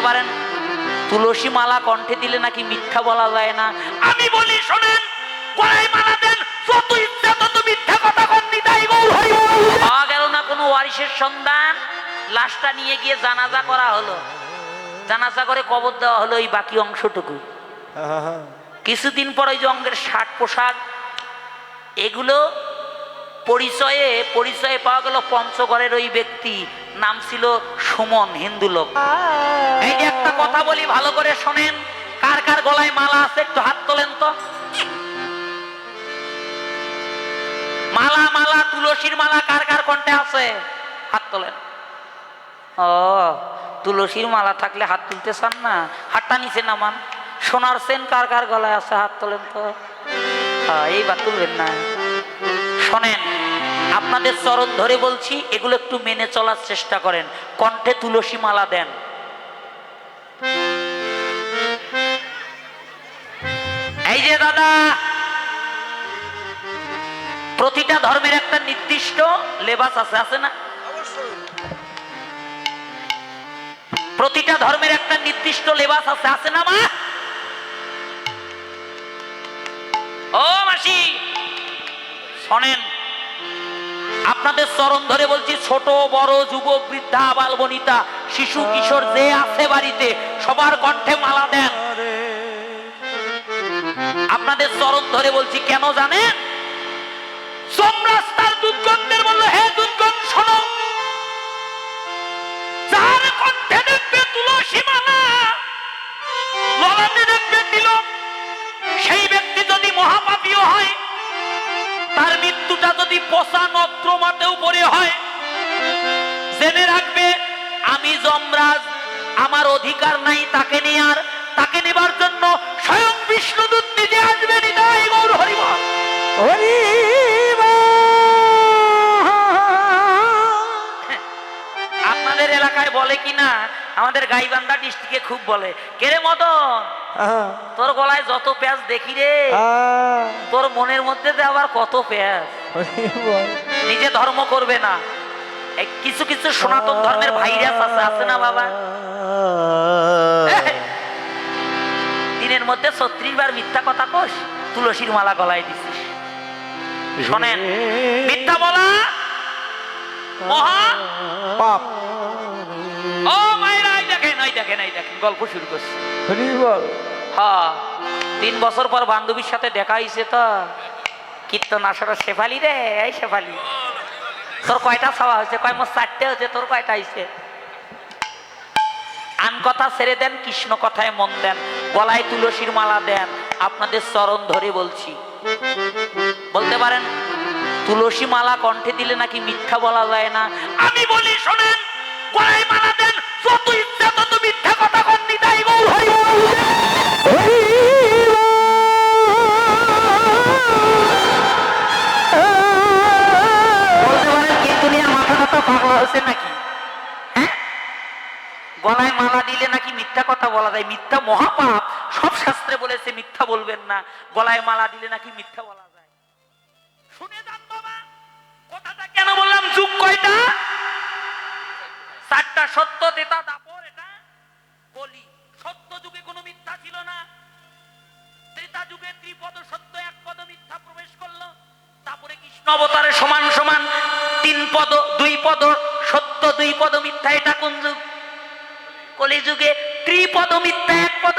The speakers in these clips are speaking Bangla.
বলতে পারেন? তুলসী মালা কণ্ঠে দিলে নাকি মিথ্যা বলা যায় না? আমি বলি শোনেন গলায় মালা দেন যত ইচ্ছা তত মিথ্যা কথা কন নিতাই গৌর হরি পাওয়া গেল না কোনো ওয়ারিসের সন্ধান? লাশটা নিয়ে গিয়ে জানাজা করা হলো। জানাজা করে কবর দেওয়া হলো এই বাকি অংশটুকু। কিছুদিন পর ওই যে অঙ্গের শার্ট পোশাক এগুলো পরিচয়ে পরিচয়ে পাওয়া গেল পঞ্চগড়ের ওই ব্যক্তি। নাম ছিল সুমন, হিন্দু লোক। একটা কথা বলি, ভালো করে শোনেন। কার কার গলায় মালা আছে, একটু হাত তোলেন তো। মালা মালা, তুলসীর মালা কার কার কণ্ঠে আছে? হাত তোলেন। ও, তুলসীর মালা থাকলে হাত তুলতে চান না? হাতটা নিচে নামান। সোনার সেন কার কার গলায় আছে, হাত তোলেন তো। এইবার তুলবেন না। শোনেন আপনাদের চরণ ধরে বলছি, এগুলো একটু মেনে চলার চেষ্টা করেন। কণ্ঠে তুলসী মালা দেন। এই যে দাদা, প্রতিটা ধর্মের একটা নির্দিষ্ট লেবাস আছে আছে না? প্রতিটা ধর্মের একটা নির্দিষ্ট লেবাস আছে আছে না, মা? ও মাসি, শোনেন আপনাদের চরণ ধরে বলছি, ছোট, বড়, যুবক, বৃদ্ধা বাল বনিতা শিশু, কিশোর, যে আছে বাড়িতে, সবার কণ্ঠে মালা দেন। আপনাদের চরণ ধরে বলছি, কেন জানেন? সোমরাস্তার দুর্গন্ধের বলল, হে পচা নদ্রমাতেও পড়ে হয়। জেনে রাখবে আমি যমরাজ আমার অধিকার নাই তাকে নেয়ার তাকে নেবার জন্য স্বয়ং বিষ্ণুদূত নিজে আসবে নিতাই গৌর হরিবল আপনাদের এলাকায় বলে কি না আমাদের গাইবান্ধা ডিস্ট্রিক্টে খুব বলে। কেরে মদন? তোর গলায় যত প্যাঁচ দেখি রে। তোর মনের মধ্যে আবার কত প্যাঁচ। নিজে ধর্ম করবে না। কিছু কিছু সনাতন ধর্মের ভাইরাস আছে আছে না বাবা? দিনের মধ্যে ছত্রিশ বার মিথ্যা কথা কোষ তুলসীর মালা গলায় দিছিস। শোনেন মিথ্যা বলা মহা পাপ। ও মায়েরা এই দেখেন এই দেখেন এই দেখেন গল্প শুরু করছে। বল হ্যাঁ তিন বছর পর বান্ধবীর সাথে দেখা হয়েছে তো। কীর্তন শেফালি রে, এই শেফালি। তোর কয়টা ছাওয়া হয়েছে? কয় চারটে হয়েছে, তোর কয়টা হয়েছে? আন কথা ছেড়ে দেন, কৃষ্ণ কথায় মন দেন, গলায় তুলসীর মালা দেন, আপনাদের চরণ ধরে বলছি। বলতে পারেন, তুলসী মালা কণ্ঠে দিলে নাকি মিথ্যা বলা যায় না? আমি বলি, শোনেন, গলায় মালা দেন যত ইচ্ছা তত মিথ্যা কথা কন, নিতাই গৌর হরি হয়েছে নাকি? হ্যাঁ? গলায় মালা দিলে নাকি মিথ্যা কথা বলা যায়? মিথ্যা মহাপাপ। সব শাস্ত্রে বলেছে, মিথ্যা বলবেন না। গলায় মালা দিলে নাকি মিথ্যা বলা যায়? শুনে যান বাবা। কথাটা কেন বললাম? কয়টা? চারটা সত্য এটা বলি। সত্য যুগে কোনো মিথ্যা ছিল না। ত্রেতা যুগে ত্রিপদ সত্য, এক পদ মিথ্যা প্রবেশ করল। তারপরে কৃষ্ণ অবতারে সমান সমান তিন পদ, দুই পদ সত্য দুই পদ মিথ্যা এটা কোন যুগ? কলিযুগে ত্রিপদ মিথ্যা এক পদ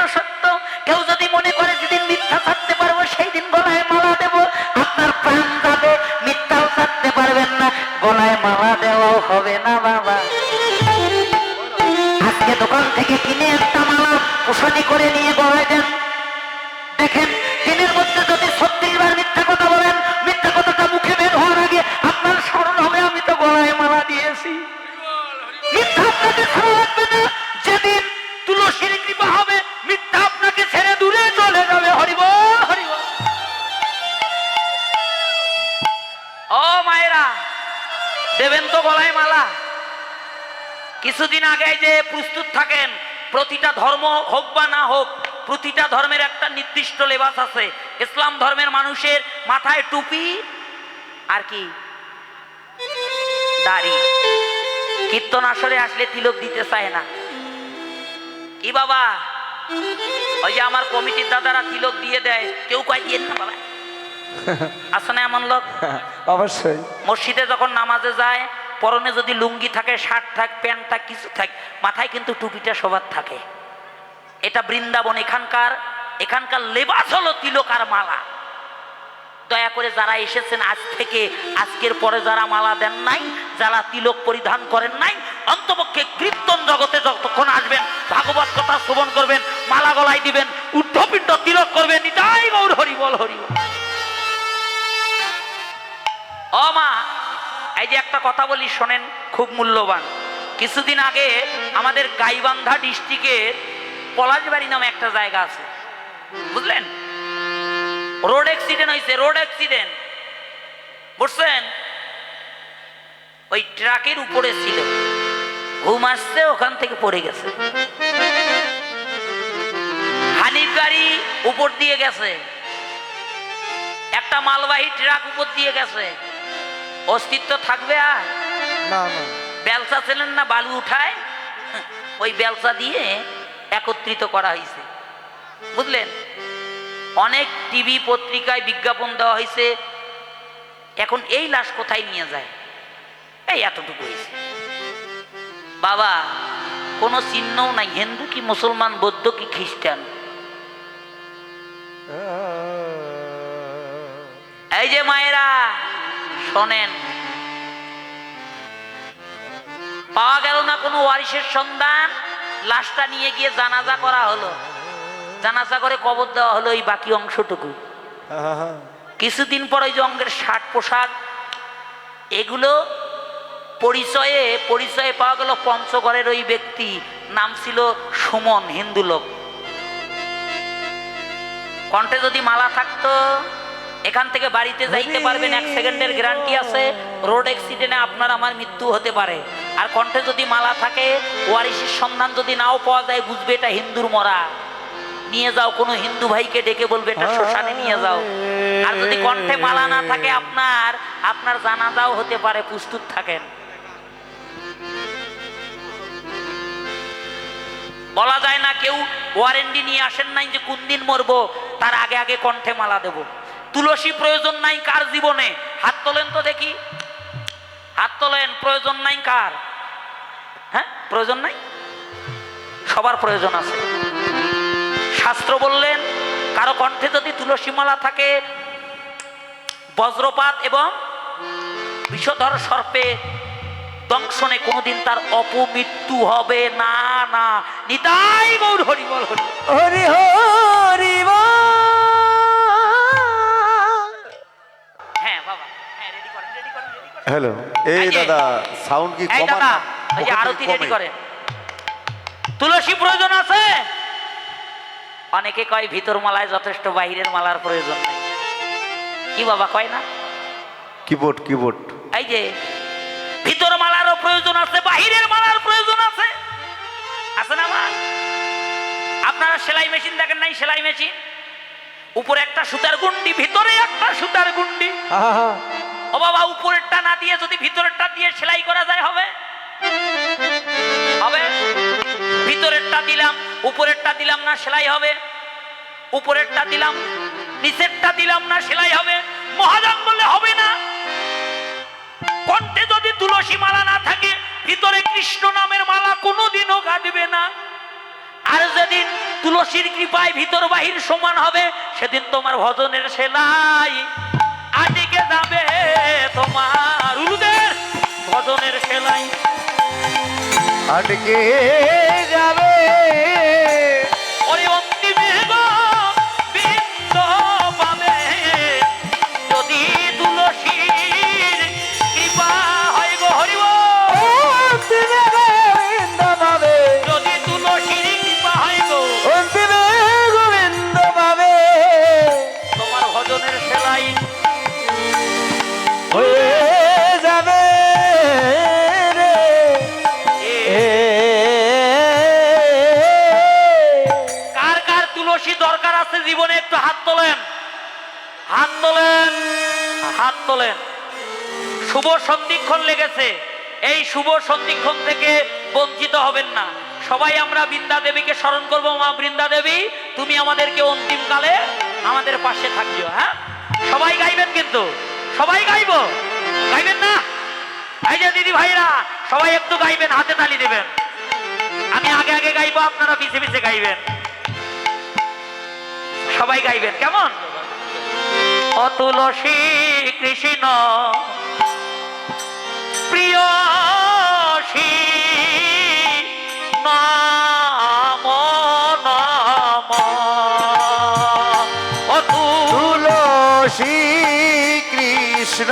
কিছুদিন আগে যে প্রস্তুত থাকেন প্রতিটা ধর্ম হোক বা না হোক প্রতিটা ধর্মের একটা নির্দিষ্ট লেবাস আছে। ইসলাম ধর্মের মানুষের মাথায় টুপি আর কি? দাড়ি। কীর্তন আসরে আসলে তিলক দিতে চায় না। কি বাবা? ওই যে আমার কমিটির দাদারা তিলক দিয়ে দেয় কেউ কয় দিয়ে না বাবা। আছে না এমন লোক? অবশ্যই। মসজিদে যখন নামাজে যায় পরনে যদি লুঙ্গি থাকে, শার্ট থাক, প্যান্ট থাক, কিছু থাক, মাথায় কিন্তু টুপিটা সবার থাকে এটা বৃন্দাবন এখানকার এখানকার লেবাস হলো তিলক আর মালা দয়া করে যারা এসেছেন আজ থেকে, আজকের পরে যারা মালা দেন নাই, যারা তিলক পরিধান করেন নাই, অন্তপক্ষে কীর্তন জগতে যতক্ষণ আসবেন, ভাগবত কথা শ্রবণ করবেন, মালা গলায় দিবেন, উদ্ধপিণ্ড তিলক করবেন, নিতাই গৌর হরি বল, হরি। ও মা এই যে একটা কথা বলি, শোনেন, খুব মূল্যবান। কিছুদিন আগে আমাদের গাইবান্ধা ডিস্ট্রিক্টের পলাশবাড়ি নামে একটা জায়গা আছে। বুঝলেন? রোড অ্যাক্সিডেন্ট হয়েছে, রোড অ্যাক্সিডেন্ট। বুঝছেন? ওই ট্রাকের উপরে ছিল। ঘুম আসছে, ওখান থেকে পড়ে গেছে। হানিফ গাড়ি উপর দিয়ে গেছে। একটা মালবাহী ট্রাক উপর দিয়ে গেছে। অস্তিত্ব থাকবে আর? না না। বেলসা ছিলেন না বালু উঠায়? ওই বেলসা দিয়ে একত্রিত করা হয়েছে। বুঝলেন? অনেক টিভি পত্রিকায় বিজ্ঞাপন দেওয়া হয়েছে। এখন এই লাশ কোথায় নিয়ে যায়? এই এতটুকু হয়েছে। বাবা কোনো চিহ্নও নাই। হিন্দু কি মুসলমান বৌদ্ধ কি খ্রিস্টান? এই যে মায়েরা শোনেন। পাওয়া গেল না কোনো ওয়ারিসের সন্ধান? লাশটা নিয়ে গিয়ে জানাজা করা হলো। জানাজা করে কবর দেওয়া হলো এই বাকি অংশটুকু। কিছুদিন পর ওই যে অঙ্গের শার্ট পোশাক, এগুলো পরিচয়ে পরিচয়ে পাওয়া গেল পঞ্চগড়ের ওই ব্যক্তি। নাম ছিল সুমন, হিন্দু লোক। কণ্ঠে যদি মালা থাকতো এখান থেকে বাড়িতে যাইতে পারবেন এক সেকেন্ডের গ্যারান্টি আছে। রোড অ্যাক্সিডেন্টে আপনার আমার মৃত্যু হতে পারে। আর কণ্ঠে যদি মালা থাকে ওয়ারিসের সন্ধান যদি নাও পাওয়া যায় বুঝবে এটা হিন্দুর মরা। নিয়ে যাও কোনো হিন্দু ভাইকে ডেকে বলবে এটা শ্মশানে নিয়ে যাও। আর যদি কণ্ঠে মালা না থাকে আপনার আপনার জানাজাও হতে পারে প্রস্তুত থাকেন। বলা যায় না কেউ ওয়ারেন্টি নিয়ে আসেন নাই যে কোন দিন মরবো তার আগে আগে কণ্ঠে মালা দেব। তুলসী প্রয়োজন নাই কার জীবনে? হাত তোলেন তো দেখি। হাত তোলেন, প্রয়োজন নাই কার? হ্যাঁ প্রয়োজন নাই? সবার প্রয়োজন আছে। শাস্ত্র বললেন, কারও কণ্ঠে যদি তুলসী মালা থাকে, বজ্রপাত এবং বিষধর সর্পে দংশনে কোনোদিন তার অপমৃত্যু হবে না না। নিতাই গৌর হরি বল, হরি হরি হরি হ্যালো এই দাদা সাউন্ড কি এই কমান দাদা না? এই যে আরতি রেডি। করেন তুলসী প্রয়োজন আছে? অনেকে কয় ভিতর মালায় যথেষ্ট বাহিরের মালার প্রয়োজন নেই। কি বাবা কয় না? কিবোর্ড কিবোর্ড এই যে ভিতর মালারও প্রয়োজন আছে বাহিরের মালার প্রয়োজন আছে। আছে না মা? আপনারা সেলাই মেশিন দেখেন নাই? সেলাই মেশিন? উপরে একটা সুতার গুন্ডি ভিতরে একটা সুতার গুন্ডি। ও বাবা, উপরেরটা না দিয়ে যদি ভিতরেরটা দিয়ে সেলাই করা যায় হবে? হবে? ভিতরেরটা দিলাম, উপরেরটা দিলাম না সেলাই হবে। উপরেরটা দিলাম, নিচেরটা দিলাম না সেলাই হবে। মহাজন বললে, হবে না। কণ্ঠে যদি তুলসী মালা না থাকে, ভিতরে কৃষ্ণ নামের মালা কোনোদিনও কাটবে না। আর যেদিন তুলসীর কৃপায় ভিতর বাহির সমান হবে, সেদিন তোমার ভজনের সেলাই আদিকে যাবে। ভজনের সেলাই। আটকে যাবে। তুলসী দরকার আছে, জীবনে একটু হাত তোলেন। হাত তোলেন হাত তোলেন। শুভ সন্ধিক্ষণ লেগেছে। এই শুভ সন্ধিক্ষণ থেকে বঞ্চিত হবেন না। সবাই আমরা বৃন্দা দেবীকে স্মরণ করব, মা বৃন্দা দেবী, তুমি আমাদেরকে অন্তিম কালে আমাদের পাশে থাকিও হ্যাঁ? সবাই গাইবেন কিন্তু। সবাই গাইব? গাইবেন না? এই যে দিদি ভাইরা, সবাই একটু গাইবেন, হাতে তালি দেবেন। আমি আগে আগে গাইবো, আপনারা পিছে পিছে গাইবেন। সবাই গাইবেন কেমন? অতুল কৃষ্ণ প্রিয় অতুল শ্রী কৃষ্ণ।